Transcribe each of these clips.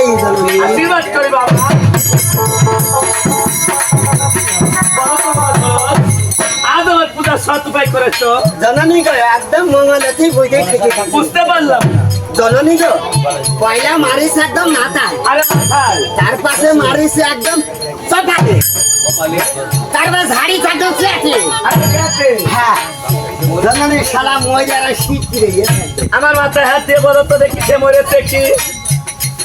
আশীর্বাদ করি বাবা। সৎ উপায় করেছ। জননী গো একদম মঙ্গলতি বুঝে বুঝতে পারলাম জননী গো পয়লা মারিস একদম মাথায় আরে মাথায় তার পাশে মারিস একদম চপাতে তারপর ঝাড়ি একদম ফ্ল্যাটে হ্যাঁ। জননী শালা ময়দারা শীত ফিরে গেছে। আমার মাথায় হাত দিয়ে বলো তো দেখি সে মরেছে কি?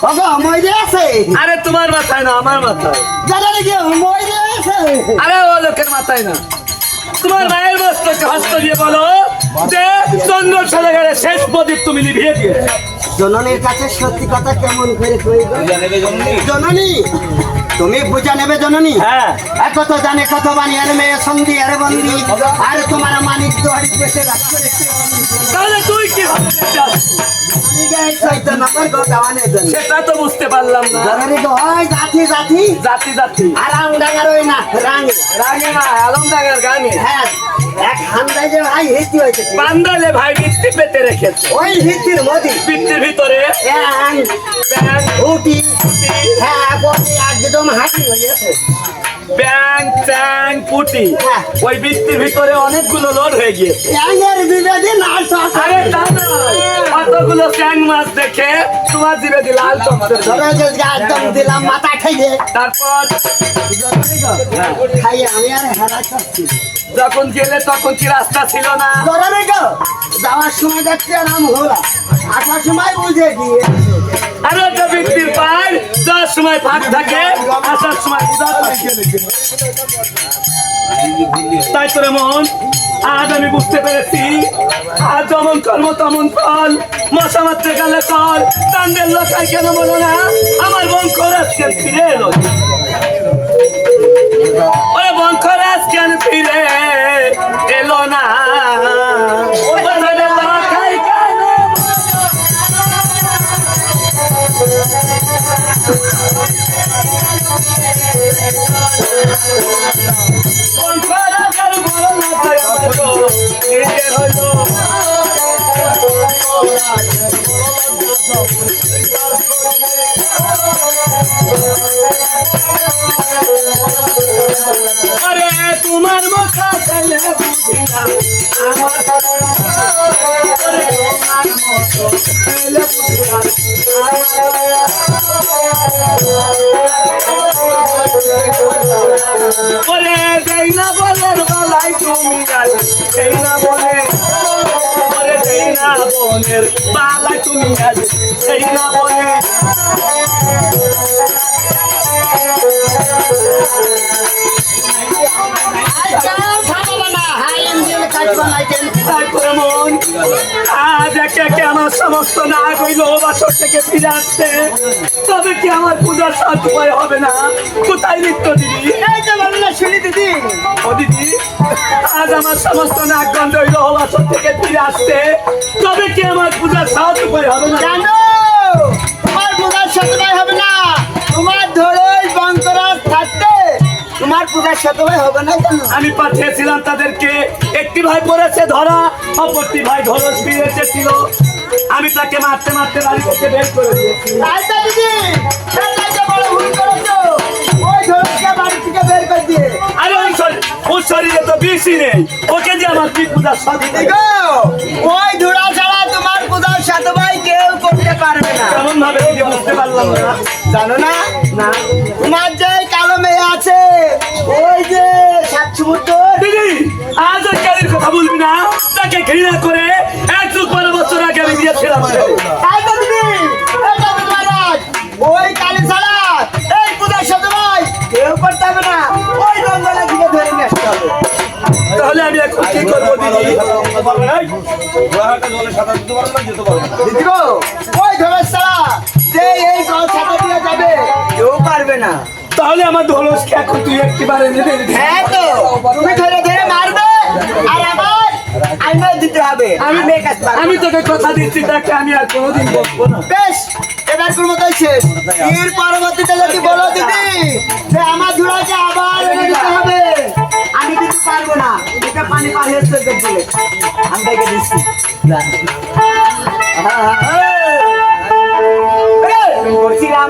ওগো ময়দা আছে। আরে তোমার মাথায় না আমার মাথায়। জননী গো ময়দা আছে। আরে ও লোকের মাথায় না। তোমার মায়ের মস্তকে হস্ত দিয়ে বলো যে চন্দ্র সাজাগারে শেষ প্রদীপ তুমি নিভিয়ে দিয়ে জননীর কাছে সত্যি কথা কেমন করে কই জননী? তুমি বুঝা নেবে জননী? হ্যাঁ। এত তো জানে কত বানিয়ে মেয়ে সন্ধি আর বন্দি। আর তোমার মানিক দোয়ারি পেটে রাখতে তাহলে তুই কি সেটা তো বুঝতে পারলাম না। জননী গো জাতি জাতি। জাতি জাতি। আর আমডাঙ্গার ওই না রাঙে না আলমডাঙ্গার গানে। হ্যাঁ। এক হান্দায় যে ভাই হিতি হয়েছে বান্দালে ভাই বৃত্তি পেতে রেখেছে। ওই মধ্যে। বৃত্তির ভিতরে। ব্যাং ব্যাং উটি হ্যাঁ বলি ব্যাং ট্যাং পুটি। হ্যাঁ। ওই বৃত্তির ভিতরে অনেকগুলো লোড হয়ে গিয়েছে। ব্যাঙের বিবেদি নাল আরে তা না, কতগুলো চ্যাং মাছ দেখে তোমার জিভে দিল লাল চমচে ধরো যে একদম দিলাম মাথা খাইয়ে। তারপর খাইয়ে আমি আর হেরা খাচ্ছি যখন গেলে তখন কি রাস্তা ছিল না? যাওয়ার সময় দেখছি আর আম হলা আসার সময় বুঝে গিয়ে আর একটা বৃত্তির পার যাওয়ার সময় ফাঁক থাকে আসার সময়। তাই তোরে মন আজ আমি বুঝতে পেরেছি। আজ যেমন কর্ম, তেমন ফল। মশা মাত্রে গেলে ফল কান্দের লোকায় কেন বলো না? আমার বংশর আজকে ফিরে এলো। ওরে বংশর আজকে ফিরে এলো না। ওদের লোকায় চাইলে বুঝিলাম না বলের বেলায় তুমি সেই না বলে ওরে যেই না বলের বেলায় তুমি আজ সেই না বলে। একে একে আমার সমস্ত না হইল বছর থেকে ফিরে আসছে। তবে কি আমার পূজার সাত উপায় হবে না? কোথায় নিত্য দিদি? এই যে বলো না শুনি দিদি। ও দিদি আজ আমার সমস্ত নাক গন্ধ হইল বছর থেকে ফিরে আসছে। তবে কি আমার পূজার সাত উপায় হবে না? জানো তোমার পূজার সতবাই হবে না। তোমার পূজার সতবাই হবে না আমি পাঠিয়েছিলাম তাদেরকে। একটি ভাই পড়েছে ধরা অপরটি ভাই ধরস ফিরে ছিল আমি তাকে মারতে মারতে বাড়ি থেকে বের করে দিয়েছি। তাই তো দিদি সেটাই তো বড় ভুল করেছ। ওই ধরুনকে বাড়ি থেকে বের করে দিয়ে। আরে ওই ওর শরীরে তো বিষই নেই। ওকে যে আমার কি ওই ছাড়া তোমার পূজার সতবাই কেউ করতে পারবে না। কেমন ভাবে বুঝতে পারলাম না। জানো না? না। তোমার যে কালো মেয়ে আছে আজ কালির কথা বলবি না? তাকে ঘৃণা করে এক যুগ বারো বছর আগে আমি দিয়েছিলাম। তাই তো দিদি এই তো মহারাজ ওই কালী ছাড়া এই পূজার সতবাই কেউ করতে হবে না। ওই জঙ্গলে দিকে ধরে নিয়ে আসতে হবে। তাহলে আমি এখন কি করব দিদি? তাহলে আমার ধনুষকে এখন তুই একটিবারে নেবে হ্যাঁ তো তুমি ধরে ধরে মারবে আর আইনা দিতে হবে। আমি পারব আমি তোকে কথা দিচ্ছি তাকে আমি আর কোনোদিন বলব না। বেশ এবার কোন মতো শেষ এর পরবর্তীতে যদি বলো দিদি যে আমার ধুলাকে আবার এনে দিতে হবে আমি কিন্তু পারব না। এটা পানি পার হচ্ছে বলে। আমি দেখে দিচ্ছি। করছিলাম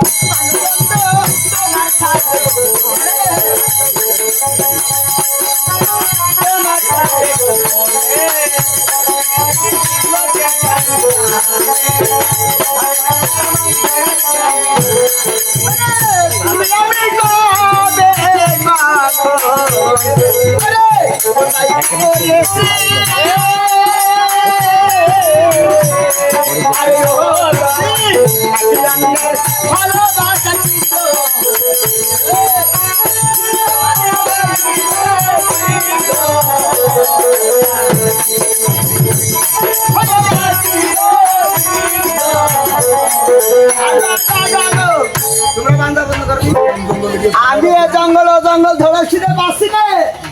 আমি জঙ্গল জঙ্গল ধরে শীতে পাচ্ছি না।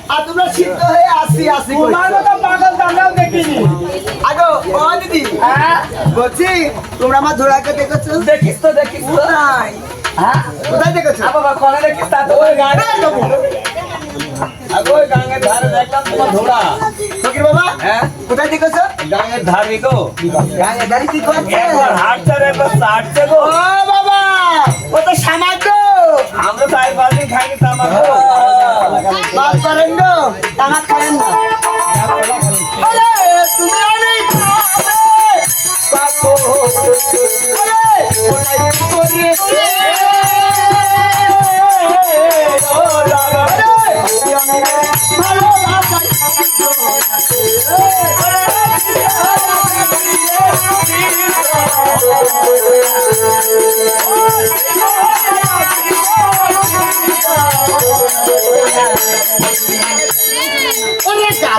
আর তোমরা শীত হয়ে আসি আসি তোমার মতো পাগল দাঙ্গাও দেখিনি। আগো ও দিদি। হ্যাঁ? বলছি তোমরা আমার ধরাকে দেখেছ? দেখিস তো দেখিস তো। কোথায়? হ্যাঁ? কোথায় দেখেছ? বাবা কোনে দেখিস তা তো। ওই গান আগে ওই গাঙ্গের ধারে দেখলাম তোমার ঘোড়া ফকির বাবা হ্যাঁ? কোথায় দেখেছ? গাঙ্গের ধারে গো। গায়ে দাঁড়ি কি করছে? একবার হাঁটছে একবার চাটছে গো। ও বাবা ও তো সামান্য। আমরা চার পাঁচ দিন খাইনি বাপ করেন গো তামাক খাবেন না তুমি আমি খাবে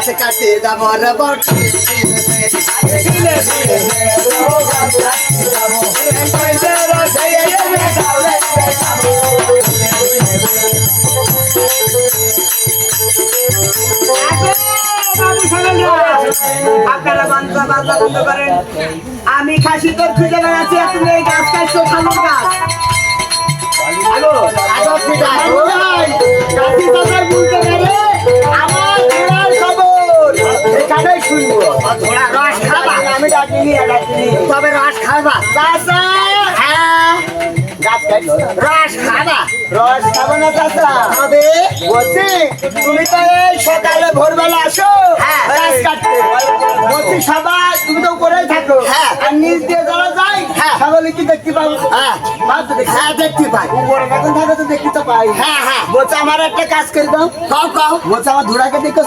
বাপো আরে কোথায় করিয়েছে কাছে কাছে যাব আপনারা আমি খাসি তোর খুঁজে বেড়াচ্ছি এই গাছ কাটছো খালুর গাছ কাটছো রস খাব? না চাচা হবে বলছি তুমি তো এই সকালে ভোরবেলা আসো গাছ কাটতে। বলছি সবাই তুমি তো উপরেই থাকো। আর নিচ দিয়ে যারা যায় তাহলে কি দেখতে পাবো। হ্যাঁ। হ্যাঁ দেখতে পাই। উপরে যখন থাকো তো দেখতে তো পাই। হ্যাঁ হ্যাঁ। বলছে আমার একটা কাজ করে দাও। কাও কাও। বলছে আমার ধোড়াকে দেখো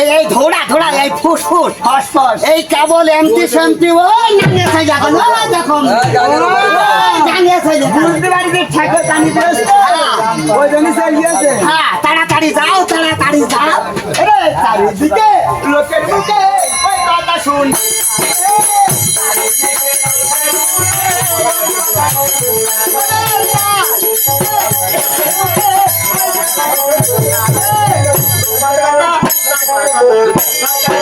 এই এই ধোড়া ধোড়া এই ফুস ফুস। ফস ফস। এই কেবল এমটি ওই নামে খাই যাখন দেখো জানিয়ে খাই বুঝতে পারি যে ঠাকুর হ্যাঁ।, হ্যাঁ। তাড়াতাড়ি যাও তাড়াতাড়ি যাও। চারিদিকে লোকের মুখে ওই কথা শুন। Thank you.